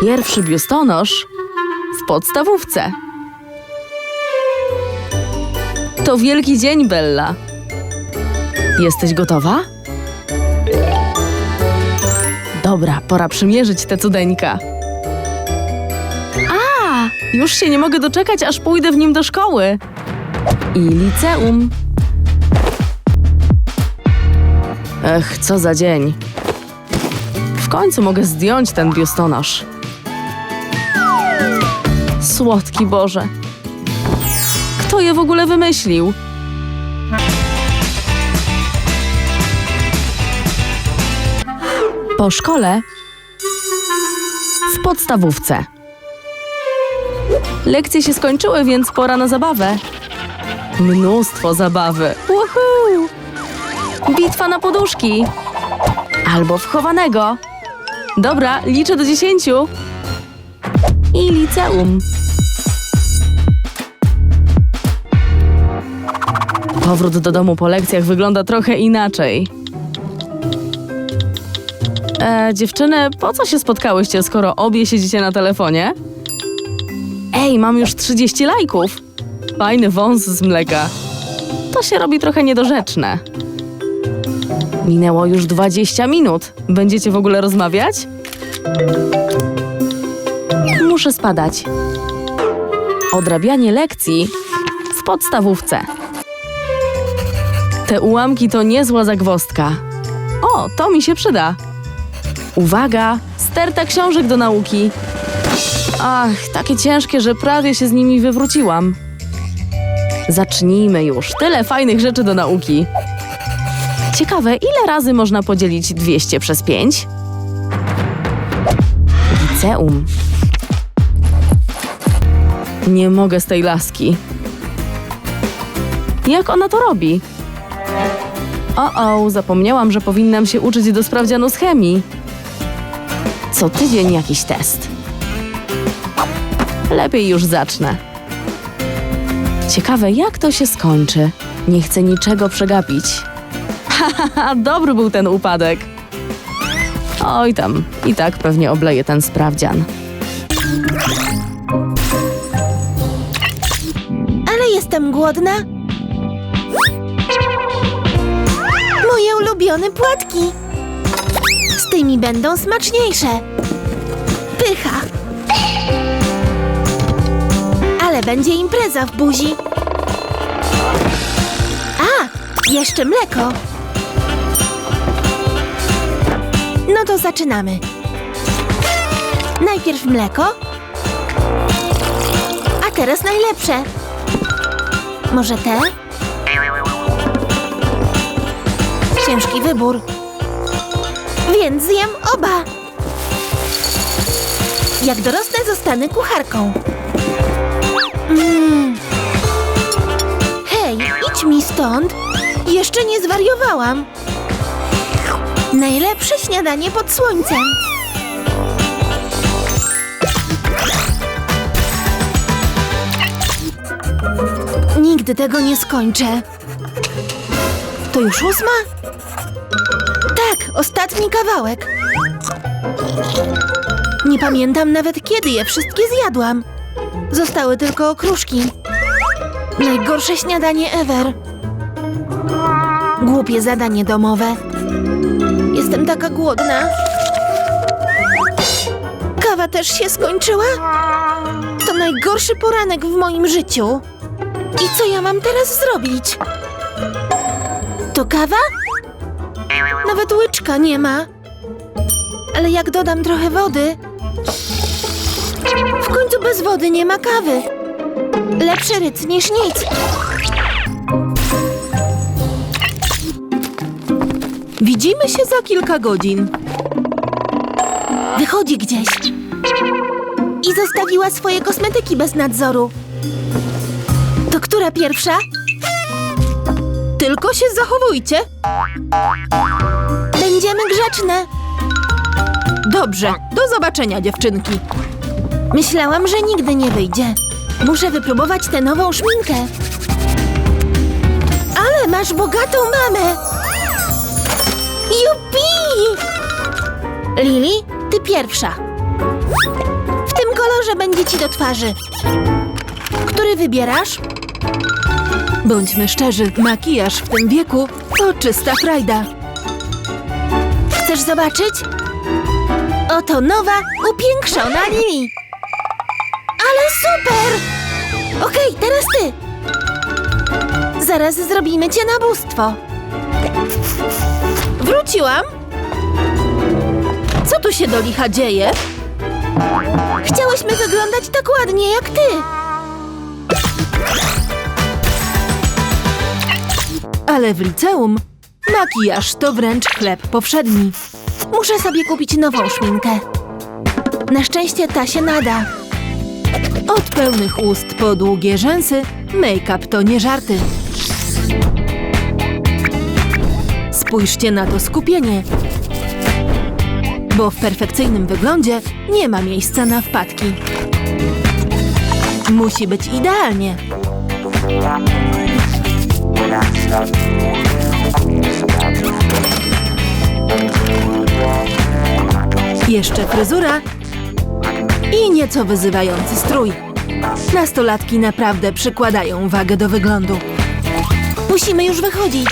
Pierwszy biustonosz w podstawówce. To wielki dzień, Bella. Jesteś gotowa? Dobra, pora przymierzyć tę cudeńka. A, już się nie mogę doczekać, aż pójdę w nim do szkoły. I liceum. Ech, co za dzień. W końcu mogę zdjąć ten biustonosz. Słodki Boże. Kto je w ogóle wymyślił? Po szkole w podstawówce. Lekcje się skończyły, więc pora na zabawę. Mnóstwo zabawy. Woohoo! Bitwa na poduszki. Albo wchowanego. Dobra, liczę do dziesięciu. I liceum. Powrót do domu po lekcjach wygląda trochę inaczej. E, dziewczyny, po co się spotkałyście, skoro obie siedzicie na telefonie? Ej, mam już 30 lajków. Fajny wąs z mleka. To się robi trochę niedorzeczne. Minęło już 20 minut. Będziecie w ogóle rozmawiać? Muszę spadać. Odrabianie lekcji w podstawówce. Te ułamki to niezła zagwostka. O, to mi się przyda. Uwaga, sterta książek do nauki. Ach, takie ciężkie, że prawie się z nimi wywróciłam. Zacznijmy już. Tyle fajnych rzeczy do nauki. Ciekawe, ile razy można podzielić 200 przez 5? Liceum. Nie mogę z tej laski. Jak ona to robi? O, o, zapomniałam, że powinnam się uczyć do sprawdzianu z chemii. Co tydzień jakiś test. Lepiej już zacznę. Ciekawe, jak to się skończy. Nie chcę niczego przegapić. Haha, dobry był ten upadek. Oj tam, i tak pewnie obleję ten sprawdzian. Głodna. Moje ulubione płatki. Z tymi będą smaczniejsze. Pycha. Ale będzie impreza w buzi. A, jeszcze mleko. No to zaczynamy. Najpierw mleko. A teraz najlepsze. Może te? Ciężki wybór. Więc zjem oba. Jak dorosnę, zostanę kucharką. Mm. Hej, idź mi stąd. Jeszcze nie zwariowałam. Najlepsze śniadanie pod słońcem. Nigdy tego nie skończę. To już ósma? Tak, ostatni kawałek. Nie pamiętam nawet kiedy je wszystkie zjadłam. Zostały tylko okruszki. Najgorsze śniadanie ever. Głupie zadanie domowe. Jestem taka głodna. Kawa też się skończyła? To najgorszy poranek w moim życiu. I co ja mam teraz zrobić? To kawa? Nawet łyczka nie ma. Ale jak dodam trochę wody... W końcu bez wody nie ma kawy. Lepszy ryc niż nic. Widzimy się za kilka godzin. Wychodzi gdzieś. I zostawiła swoje kosmetyki bez nadzoru. Która pierwsza? Tylko się zachowujcie. Będziemy grzeczne. Dobrze, do zobaczenia, dziewczynki. Myślałam, że nigdy nie wyjdzie. Muszę wypróbować tę nową szminkę. Ale masz bogatą mamę! Jupi! Lili, ty pierwsza. że będzie ci do twarzy. Który wybierasz? Bądźmy szczerzy, makijaż w tym wieku to czysta frajda. Chcesz zobaczyć? Oto nowa, upiększona Lili. Ale super! Okej, teraz ty. Zaraz zrobimy cię na bóstwo. Wróciłam? Co tu się do licha dzieje? Chciałyśmy wyglądać tak ładnie jak ty. Ale w liceum makijaż to wręcz chleb powszedni. Muszę sobie kupić nową szminkę. Na szczęście ta się nada. Od pełnych ust po długie rzęsy, make-up to nie żarty. Spójrzcie na to skupienie. Bo w perfekcyjnym wyglądzie nie ma miejsca na wpadki. Musi być idealnie. Jeszcze fryzura i nieco wyzywający strój. Nastolatki naprawdę przykładają wagę do wyglądu. Musimy już wychodzić.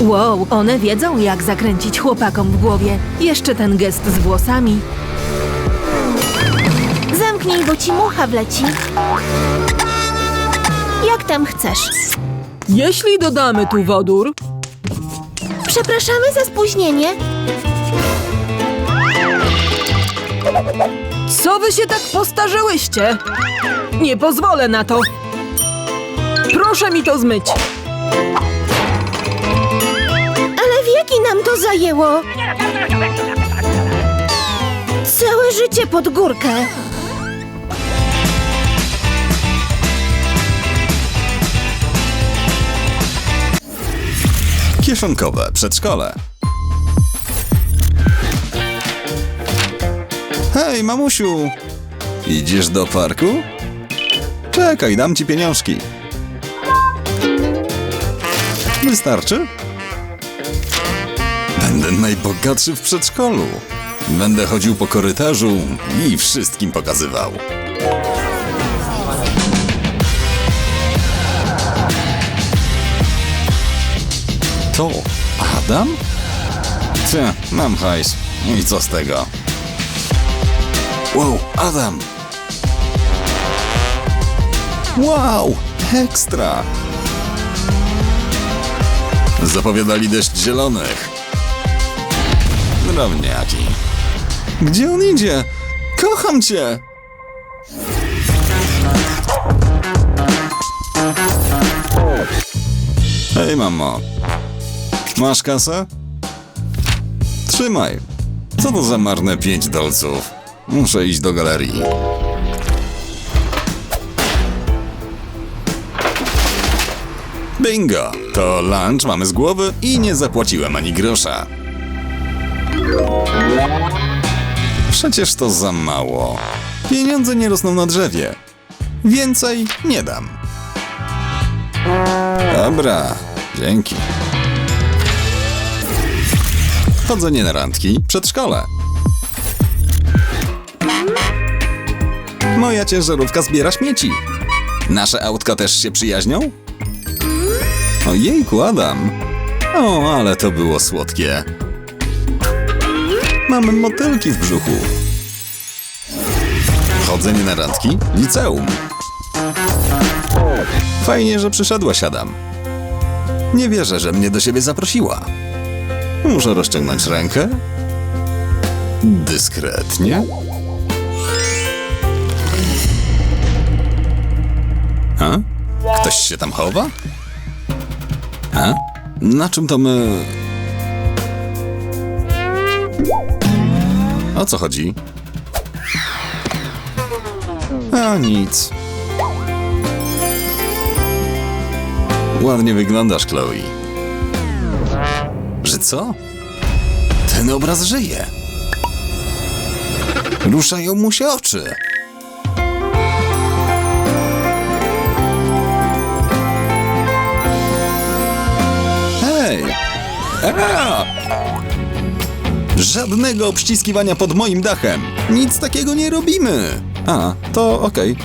Wow, one wiedzą, jak zakręcić chłopakom w głowie. Jeszcze ten gest z włosami. Zamknij, bo ci mucha wleci. Jak tam chcesz? Jeśli dodamy tu wodór, Przepraszamy za spóźnienie. co wy się tak postarzyłyście? Nie pozwolę na to. Proszę mi to zmyć. Ale wieki nam to zajęło. Całe życie pod górkę. Kieszonkowe przedszkole. Hej, mamusiu! Idziesz do parku? Czekaj, dam ci pieniążki. Wystarczy? Będę najbogatszy w przedszkolu. Będę chodził po korytarzu i wszystkim pokazywał. To Adam? Ty, mam hajs. I co z tego? Wow, Adam! Wow, ekstra! Zapowiadali deszcz zielonych. Drobniaki. Gdzie on idzie? Kocham cię! Hej, mamo. Masz kasę? Trzymaj. Co to za marne pięć dolców? Muszę iść do galerii. Bingo! To lunch mamy z głowy i nie zapłaciłem ani grosza. Przecież to za mało. Pieniądze nie rosną na drzewie. Więcej nie dam. Dobra, dzięki. Chodzenie na randki, przedszkole. Moja ciężarówka zbiera śmieci. Nasze autka też się przyjaźnią? Ojejku, Adam. O, ale to było słodkie. Mamy motylki w brzuchu. Chodzenie na randki, liceum. Fajnie, że przyszedłaś, Adam. Nie wierzę, że mnie do siebie zaprosiła. Muszę rozciągnąć rękę. Dyskretnie. A? Ktoś się tam chowa? A? Na czym to my... O co chodzi? A nic. Ładnie wyglądasz, Chloe. Co? Ten obraz żyje. Ruszają mu się oczy. Hej! A! Żadnego obściskiwania pod moim dachem. Nic takiego nie robimy. A, to okej.